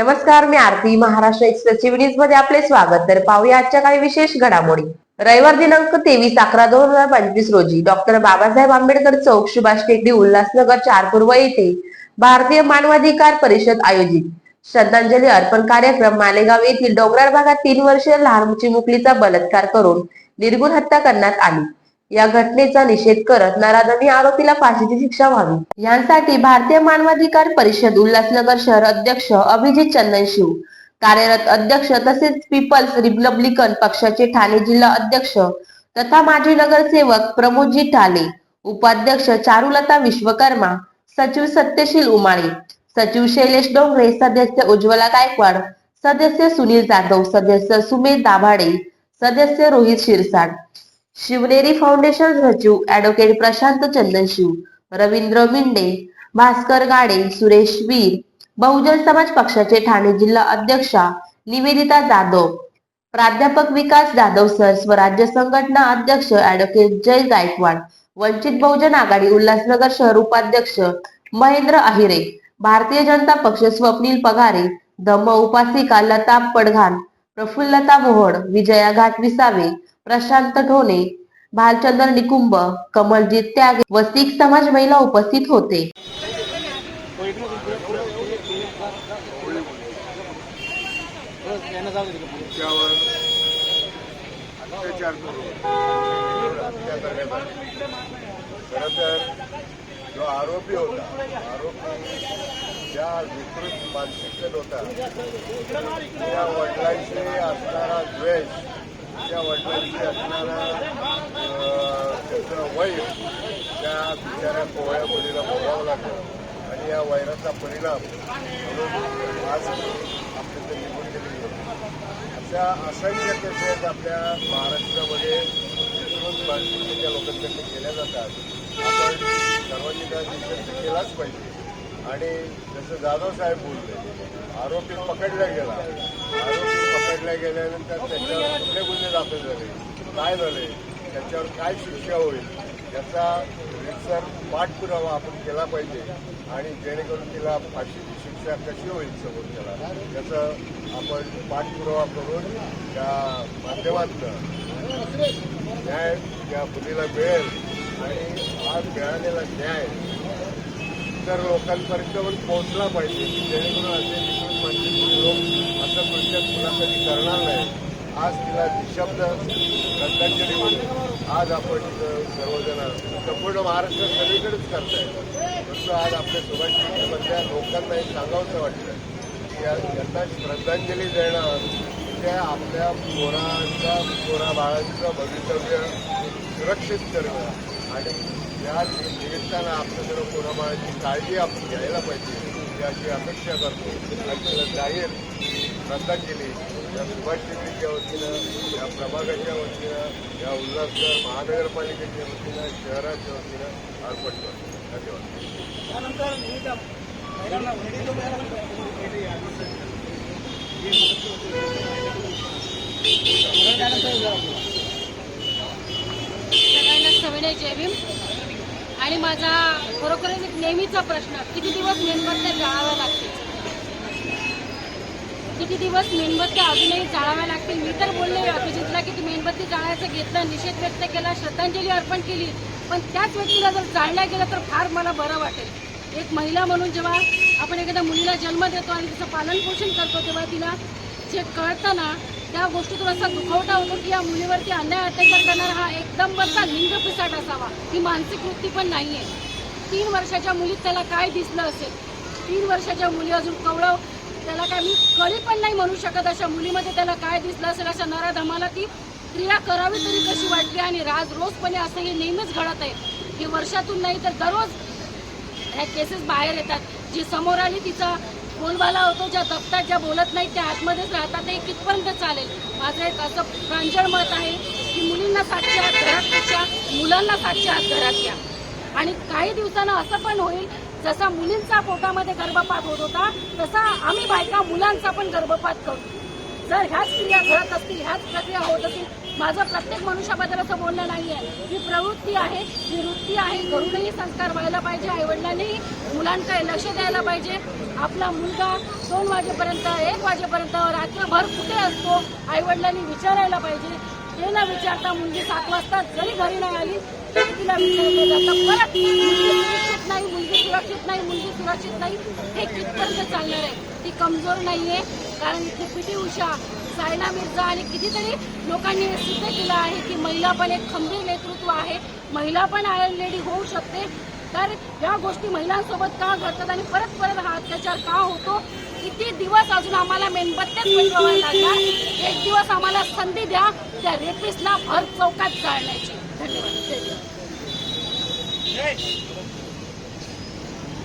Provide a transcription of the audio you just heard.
नमस्कार मी आरती महाराष्ट्र एक्सप्रेस न्यूजमध्ये आपले स्वागत. तर पाहूया आजच्या काही विशेष घडामोडी. रविवार दिनांक तेवीस अकरा दोन हजार पंचवीस रोजी डॉक्टर बाबासाहेब आंबेडकर चौक सुभाष टेकडी उल्हासनगर चार पूर्व येथे भारतीय मानवाधिकार परिषद आयोजित. श्रद्धांजली अर्पण कार्यक्रम मालेगाव येथील डोंगराळ भागात तीन वर्षीय लहान चिमुकलीचा बलात्कार करून निर्गुण हत्या करण्यात आली. या घटनेचा निषेध करत नराधमी आरोपीला फाशीची शिक्षा व्हावी. यांसाठी भारतीय मानवाधिकार परिषद उल्हासनगर शहर अध्यक्ष अभिजित चंदनशिव कार्यरत अध्यक्ष तसेच पीपल्स रिपब्लिकन पक्षाचे ठाणे जिल्हा अध्यक्ष तथा माजी नगरसेवक प्रमोदजी ठाले उपाध्यक्ष चारुलता विश्वकर्मा सचिव सत्यशील उमाळे सचिव शैलेश डोंगरे सदस्य उज्ज्वला गायकवाड सदस्य सुनील जाधव सदस्य सुमेध दाभाडे सदस्य रोहित शिरसाट शिवनेरी फाउंडेशन सचिव ऍडव्होकेट प्रशांत चंदनशिव रवींद्र मिंडे भास्कर गाडे सुरेश वीर बहुजन समाज पक्षाचे ठाणे जिल्हा अध्यक्षा निवेदिता जाधव प्राध्यापक विकास जाधव सर स्वराज्य संघटना अध्यक्ष ऍडव्होकेट जय गायकवाड वंचित बहुजन आघाडी उल्हासनगर शहर उपाध्यक्ष महेंद्र अहिरे भारतीय जनता पक्ष स्वप्नील पगारे धम्म उपासिका लता पडघान प्रफुल्लता मोहन विजया घाट विसावे प्रशांत ठोणे भालचंद्र निकुंभ कमलजीत त्याग व सिख समाज महिला उपस्थित होते. जो आरोपी होता आरोपी ज्या विकृत मानसिकतेत होता त्या वडिलांशी असणारा द्वेष त्या वडिलांची असणारा त्याचं वैर त्या बिचाऱ्या कोवळ्या मुलीला भोगावं लागलं. आणि या वैराचा परिणाम आज आपल्याकडे निघून गेलेली अशा असंख्य केसेस आपल्या महाराष्ट्रामध्ये विकृत मानसिकतेच्या लोकांकडे केल्या जातात. आपण सर्वांनी त्या निषेध केलाच पाहिजे. आणि जसं जाधव साहेब बोलले आरोपी पकडला गेला. आरोपी पकडल्या गेल्यानंतर त्याच्यावर कुठले गुन्हे दाखल झाले? काय झाले? त्याच्यावर काय शिक्षा होईल? याचा रितसर पाठपुरावा आपण केला पाहिजे आणि जेणेकरून तिला फाशीची शिक्षा कशी होईल समोर त्याला? याचा आपण पाठपुरावा करून त्या माध्यमातून न्याय त्या मुलीला मिळेल आणि आज मिळालेला न्याय इतर लोकांपर्यंत पण पोहोचला पाहिजे की जेणेकरून असे लोक असं प्रत्येक पुन्हा करणार नाही. आज तिला निशब्द श्रद्धांजली म्हणून आज आपण सर्वजण संपूर्ण महाराष्ट्र सगळीकडेच करताय. परंतु आज आपल्या सुभाषमधल्या लोकांना हे सांगावंसं वाटतं की आज यांना श्रद्धांजली देणं त्या आपल्या पोरांचा पोरा बाळांचं भवितव्य सुरक्षित करणं आणि या निमित्तानं आपल्या सर्व पोराबाळांची काळजी आपण घ्यायला पाहिजे. याची अपेक्षा करतो. आणि त्याला जाहीर श्रद्धांजली या सुभाष टेकडीच्या वतीनं या प्रभागाच्या वतीनं या उल्हासनगर महानगरपालिकेच्या वतीनं शहराच्या वतीनं अर्पण करतो. धन्यवाद. सगळ्यांना सविनय जय भीम. आणि माझा खरोखरच एक नेहमीचा प्रश्न किती दिवस मेणबत्त्या जाळाव्या लागतील? किती दिवस मेणबत्त्या अजूनही जाळाव्या लागतील? मी तर बोलले अभिजितला की ती मेणबत्ती जाळायचं घेतलं निषेध व्यक्त केला श्रद्धांजली अर्पण केली पण त्याच व्यक्तीला जर जाळल्या गेलं तर फार मला बरं वाटेल. एक महिला म्हणून जेव्हा आपण एखाद्या मुलीला जन्म देतो आणि तिचं पालनपोषण करतो तेव्हा तिला जे कळतं ना त्या गोष्टीतून असा दुखवटा होतो की या मुलीवरती अन्याय अत्याचार करणारा हा एकदम बरचा लिंग पिसाट असावा. ही मानसिक वृत्ती पण नाही आहे तीन वर्षाच्या मुलीत त्याला काय दिसलं असेल? तीन वर्षाच्या मुली अजून कवळं त्याला काय मी कळी पण नाही म्हणू शकत अशा मुलीमध्ये त्याला काय दिसलं असेल अशा नराधमाला ती क्रिया करावी तरी कशी वाटली आणि राज रोजपणे असं हे नेहमीच घडत आहे. हे वर्षातून नाही तर दररोज ह्या केसेस बाहेर येतात. जी समोर आली तिचा बोलबाला होतो ज्या दप्तात ज्या बोलत नाहीत त्या आतमध्येच राहतात ते कितपर्यंत चालेल. माझं एक असं प्रांजळ मत आहे की मुलींना सातशे हात घरात पेक्षा मुलांना सातशे हात घरात घ्या. आणि काही दिवसानं असं पण होईल जसा मुलींचा पोटामध्ये गर्भपात होत होता तसा आम्ही बायका मुलांचा पण गर्भपात करू. जर ह्याच क्रिया घडत असतील ह्याच प्रक्रिया होत असतील माझं प्रत्येक मनुष्याबद्दल असं बोलणं नाही आहे ही प्रवृत्ती आहे ही वृत्ती आहे. घरूनही संस्कार व्हायला पाहिजे आईवडिलांनीही मुलांकडे लक्ष द्यायला पाहिजे. आपला मुलगा दोन वाजेपर्यंत एक वाजेपर्यंत रात्रभर कुठे असतो आईवडिलांनी विचारायला पाहिजे. ते न विचारता मुलगी सात वाजता जरी घरी नाही आली तरी तिला विचारलं जातं परत मुलगी सुरक्षित नाही मुलगी सुरक्षित नाही मुलगी सुरक्षित नाही हे कितपर्यंत चालणार आहे? ती कमजोर नाहीये कारण इथे पी टी उषा सायना मिर्झा आणि कितीतरी लोकांनी हे सिद्ध केलं आहे की महिला पण एक खंबीर नेतृत्व आहे महिला पण आयर्न लेडी होऊ शकते. तर या गोष्टी महिलांसोबत का घडतात आणि परत परत हा अत्याचार का होतो? किती दिवस अजून आम्हाला मेणबत्त्याच पेटवाव्या लागणार? एक दिवस आम्हाला संधी द्या त्या रेपिसला भर चौकात जाळण्याची. धन्यवाद.